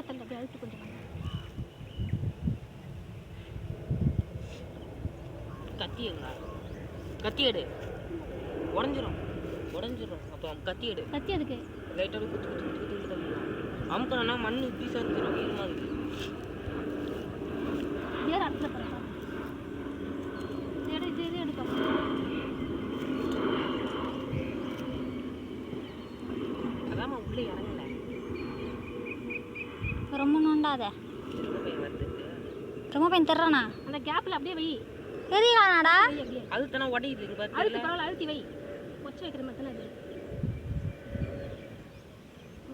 உள்ள தள்ளி அப்படியே அழுத்து கொஞ்சம் கத்தி எங்க கத்தி எடு உடஞ்சிரும். உடஞ்சிரும். அப்போ கத்தி எடு கத்தி அதுக்கு லைட்டாக குத்து குத்து குத்து குத்து குத்து அமுக்கணும்னா மண் பீஸாக இருந்துடும் ஈரமாக இருக்குது வேறு பாருங்க எடு இது இது அதாம்மா உள்ளே இறங்கல ரொம்ப நோண்டாத. ரொம்ப பையன் தர்றானா? அந்த கேப்பில் அப்படியே வை. அப்படியே. அது தானே உடையுது இங்க அழுத்து பரவாயில்ல அழுத்தி வை. கொச்சை வைக்கிற மாதிரி தானே அது.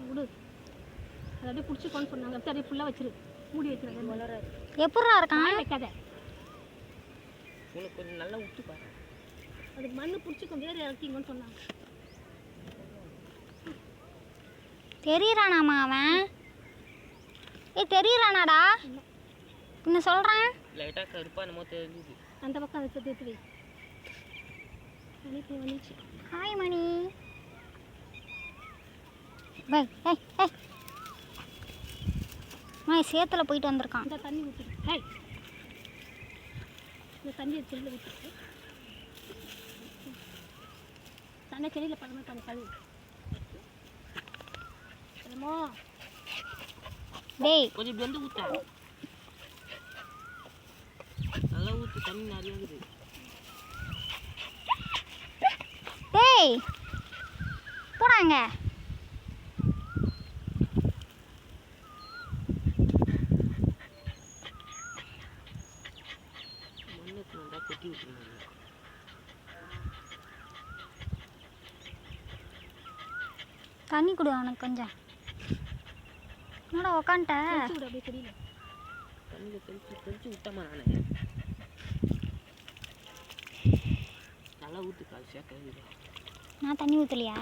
விடு. அதை அப்படியே பிடிச்சிக்கோன்னு சொன்னாங்க. அப்படியே அப்படியே ஃபுல்லாக வச்சிரு. மூடி வச்சிரு வளராது. எப்பட்றா இருக்கான்? வைக்காத. உனக்கு கொஞ்சம் நல்லா விட்டு பாரு. அதுக்கு மண்ணு பிடிச்சிக்கும் வேறு இறக்கிங்கன்னு சொன்னாங்க. தெரியறானாமா அவன்? ஏய் தெரியறானாடா என்ன சொல்கிறேன் லைட்டாக கருப்பா என்னமோ தெரிஞ்சுது. அந்த பக்கம் அதை சேர்த்து வை. வந்துச்சு. Hi money. பை ஏய் ஏய் மணி சேத்துல போயிட்டு வந்திருக்கான். இந்த தண்ணி ஊற்றிடு ஹாய் இந்த தண்ணி செல்லில் ஊற்றிட்டு தண்ணி செடியில் படமே பண்ணி கழுவு. என்னமோ? டேய். கொஞ்சம் வந்து ஊற்ற நல்லா ஊற்று தண்ணி நிறைய இருக்குது டேய். போடாங்க கொட்டி தண்ணி கொடு அவனுக்கு கொஞ்சம். என்னடா விடு அப்படியே செடியில் தண்ணியில் தெளிச்சு தெளிச்சு விட்டமா நான். நல்லா ஊற்று கழுவிடு நான் தண்ணி ஊற்றலையா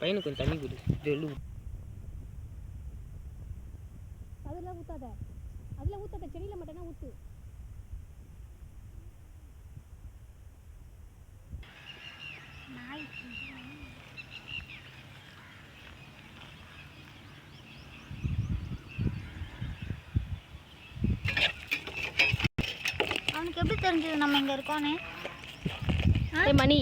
பையனுக்கு கொஞ்சம் தண்ணி கொடு. ஜெல்லு அதில் ஊற்றாத அதில் ஊற்றாத செடியில் மட்டும்தான் ஊற்று அவனுக்கு எப்படி தெரிஞ்சது நம்ம இங்கே இருக்கோன்னு மணி.